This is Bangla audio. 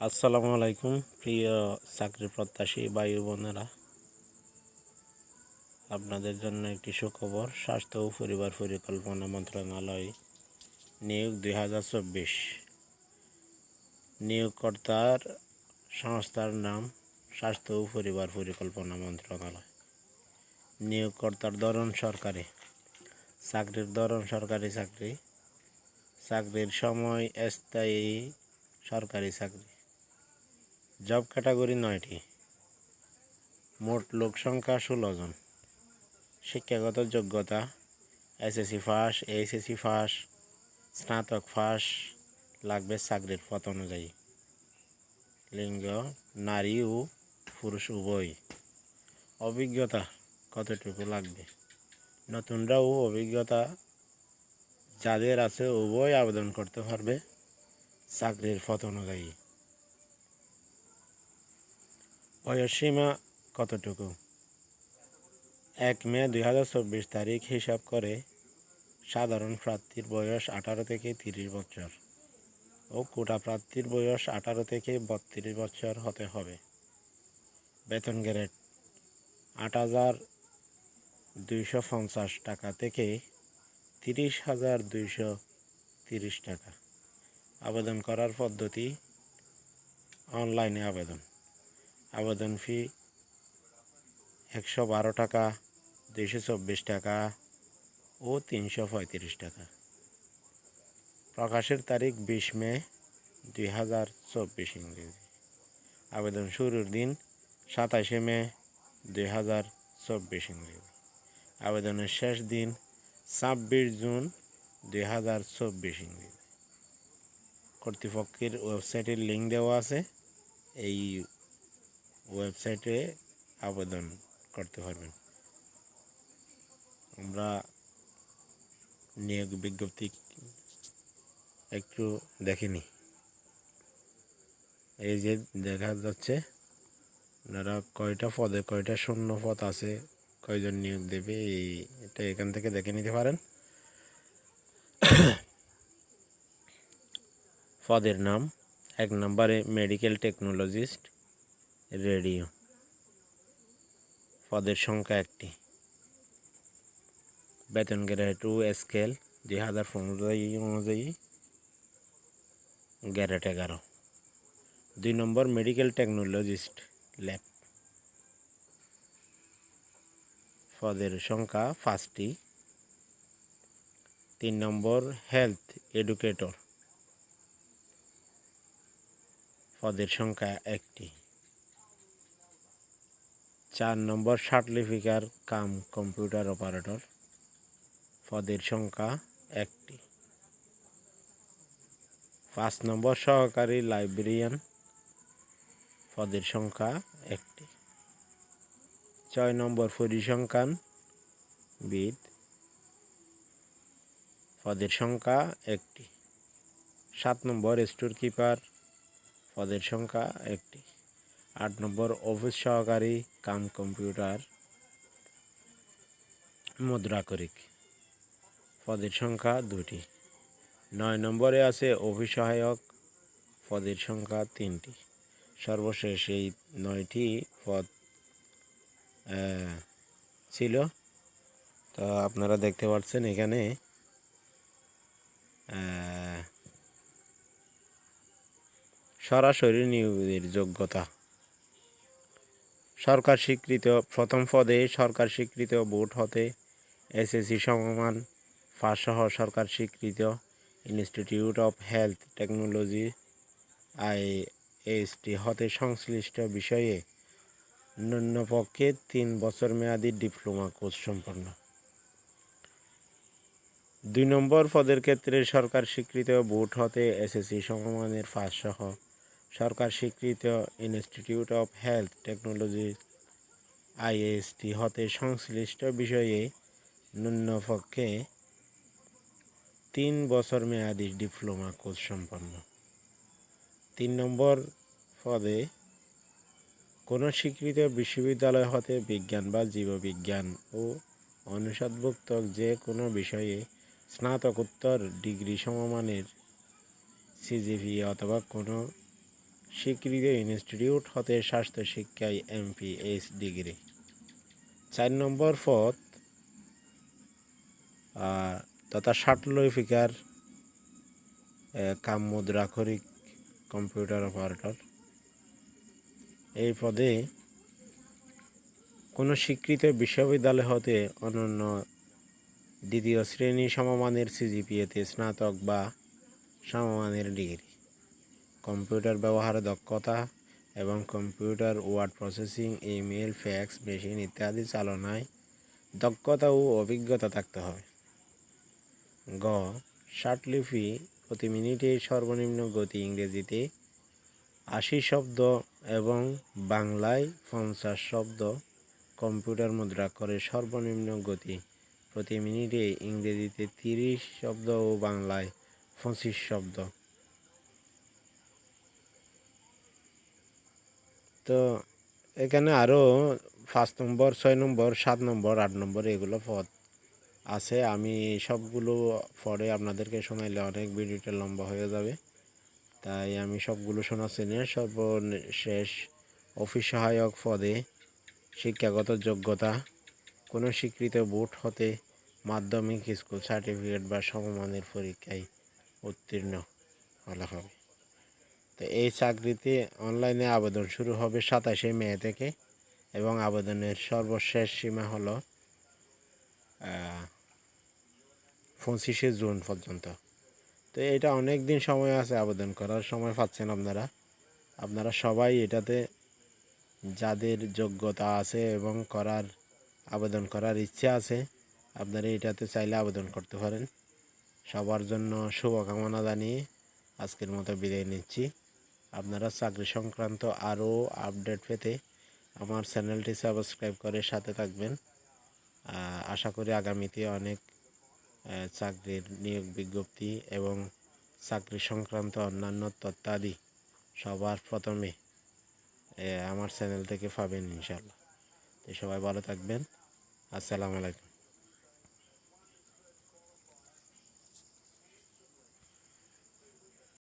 আসসালামু আলাইকুম, প্রিয় চাকরি প্রত্যাশী বায়ু বোনেরা। আপনাদের জন্য একটি সুখবর, স্বাস্থ্য ও পরিবার পরিকল্পনা মন্ত্রণালয় নিয়োগ দুই হাজার চব্বিশ। নিয়োগকর্তার সংস্থার নাম স্বাস্থ্য ও পরিবার পরিকল্পনা মন্ত্রণালয়। নিয়োগকর্তার ধরন সরকারি। চাকরির ধরন সরকারি চাকরি। চাকরির সময় স্থায়ী সরকারি চাকরি। জব ক্যাটাগরি নয়টি। মোট লোক সংখ্যা ষোলো জন। শিক্ষাগত যোগ্যতা এসএসসি ফার্স্ট এইচএসসি ফার্স্ট স্নাতক ফার্স্ট লাগবে চাকরির পথ অনুযায়ী। লিঙ্গ, নারী ও পুরুষ উভয়। অভিজ্ঞতা কতটুকু লাগবে? নতুনরাও অভিজ্ঞতা যাদের আছে উভয় আবেদন করতে পারবে চাকরির পথ অনুযায়ী। বয়সসীমা কতটুকু? এক মে দুই হাজার চব্বিশ তারিখ হিসাব করে সাধারণ প্রার্থীর বয়স আঠারো থেকে তিরিশ বছর ও কোটা প্রার্থীর বয়স আঠারো থেকে বত্রিশ বছর হতে হবে। বেতন গ্রেড আট হাজার দুইশো পঞ্চাশ টাকা থেকে তিরিশ হাজার দুইশো তিরিশ টাকা। আবেদন করার পদ্ধতি অনলাইনে আবেদন। আবেদন ফি একশো বারো টাকা, দুইশো চব্বিশ টাকা ও তিনশো পঁয়ত্রিশ টাকা। প্রকাশের তারিখ বিশ মে দুই হাজার চব্বিশ ইংরেজি। আবেদন শুরুর দিন সাতাশে মে দুই হাজার চব্বিশ ইংরেজি। আবেদনের শেষ দিন ছাব্বিশ জুন দুই হাজার চব্বিশ ইংরেজি। কর্তৃপক্ষের ওয়েবসাইটের লিঙ্ক দেওয়া আছে, এই ওয়েবসাইটে আবেদন করতে পারবেন। আমরা নিয়োগ বিজ্ঞপ্তি একটু দেখিনি। এই যে দেখা যাচ্ছে, আপনারা কয়টা পদে, কয়টা শূন্য পদ আছে, কয়জন নিয়োগ দেবে এই এটা এখান থেকে দেখে নিতে পারেন। পদের নাম, এক নম্বরে মেডিকেল টেকনোলজিস্ট রেডিও। পদের সংখ্যা একটি। বেতন গ্রেড টু স্কেল দুই হাজার পনেরো অনুযায়ী গ্যারেট এগারো। দুই নম্বর মেডিকেল টেকনোলজিস্ট ল্যাব পদের সংখ্যা পাঁচটি। তিন নম্বর হেলথ এডুকেটর পদের সংখ্যা একটি। চার নম্বর সার্টিফিকার কাম কম্পিউটার অপারেটর। পদের সংখ্যা একটি। পাঁচ নম্বর সহকারী লাইব্রেরিয়ান। পদের সংখ্যা একটি। ছয় নম্বর পরিসংখ্যান বিদ। পদের সংখ্যা একটি। সাত নম্বর স্টোর কিপার পদের সংখ্যা একটি। আট নম্বর অফিস সহকারী কাম কম্পিউটার মুদ্রাকরিক পদের সংখ্যা দুটি নয় নম্বরে আছে অফিস সহায়ক, পদের সংখ্যা তিনটি। সর্বশেষ এই নয়টি পদ ছিল। তো আপনারা দেখতে পাচ্ছেন এখানে সরাসরি নিয়োগের যোগ্যতা। সরকার স্বীকৃত, প্রথম পদে সরকার স্বীকৃত, বোর্ড হতে এসএসসি সমমান সহ সরকার স্বীকৃত institute of health technology IST হতে সংশ্লিষ্ট বিষয়ে ন্যূনপক্ষে তিন বছর মেয়াদী ডিপ্লোমা কোর্স সম্পন্ন। দুই নম্বর পদের ক্ষেত্রে সরকার স্বীকৃত, বোর্ড হতে এসএসসি সমমানের পাস সহ সরকার স্বীকৃত institute of health technology IST হতে সংশ্লিষ্ট বিষয়ে ন্যূনপক্ষে তিন বছর মেয়াদী ডিপ্লোমা কোর্স সম্পন্ন। তিন নম্বর পদে কোনো স্বীকৃত বিশ্ববিদ্যালয় হতে বিজ্ঞান বা জীববিজ্ঞান ও অনুষদভুক্ত যে কোনো বিষয়ে স্নাতকোত্তর ডিগ্রি সমমানের সিজিপি অথবা কোনো স্বীকৃত ইনস্টিটিউট হতে স্বাস্থ্য শিক্ষায় এমপিএইচ ডিগ্রি। চার নম্বর পদ তথা ষাটলৈফিকার কাম মুদ্রাক্ষরিক কম্পিউটার অপারেটর। এই পদে কোনো স্বীকৃত বিশ্ববিদ্যালয় হতে অনন্য দ্বিতীয় শ্রেণি সমমানের সিজিপিএতে স্নাতক বা সমমানের ডিগ্রি। কম্পিউটার ব্যবহারে দক্ষতা এবং computer word processing email fax, machine ইত্যাদি চালনায় দক্ষতা ও অভিজ্ঞতা থাকতে হবে। গ ষাটলিপি প্রতি মিনিটে সর্বনিম্ন গতি ইংরেজিতে আশি শব্দ এবং বাংলায় পঞ্চাশ শব্দ কম্পিউটার মুদ্রাক্ষরে সর্বনিম্ন গতি প্রতি মিনিটে ইংরেজিতে তিরিশ শব্দ ও বাংলায় পঁচিশ শব্দ। তো এখানে আরও পাঁচ নম্বর, ছয় নম্বর, সাত নম্বর, আট নম্বর এগুলো পদ আছে। আমি সবগুলো পরে আপনাদেরকে শোনাইলে অনেক ভিডিওটা লম্বা হয়ে যাবে। তাই আমি সবগুলো শোনাচ্ছি না। সর্বশেষ অফিস সহায়ক পদে শিক্ষাগত যোগ্যতা, কোনো স্বীকৃত বোর্ড হতে মাধ্যমিক স্কুল সার্টিফিকেট বা সমমানের পরীক্ষায় উত্তীর্ণ হলে হবে। তো এই চাকরিতে অনলাইনে আবেদন শুরু হবে সাতাশে মে থেকে এবং আবেদনের সর্বশেষ সীমা হলো পঁচিশে জুন পর্যন্ত। তো এটা অনেক দিন সময় আছে আবেদন করার, সময় পাচ্ছেন আপনারা। আপনারা সবাই এটাতে যাদের যোগ্যতা আছে এবং করার, আবেদন করার ইচ্ছা আছে, আপনারা এটাতে চাইলে আবেদন করতে পারেন। সবার জন্য শুভকামনা জানিয়ে আজকের মতো বিদায় নিচ্ছি। আপনারা চাকরি সংক্রান্ত আরও আপডেট পেতে আমার চ্যানেলটি সাবস্ক্রাইব করে সাথে থাকবেন। আশা করি আগামীতে অনেক চাকরির নিয়োগ বিজ্ঞপ্তি এবং চাকরি সংক্রান্ত অন্যান্য তথ্যাদি সবার প্রথমে আমার চ্যানেল থেকে পাবেন ইনশাল্লাহ সবাই ভালো থাকবেন। আসসালামু আলাইকুম।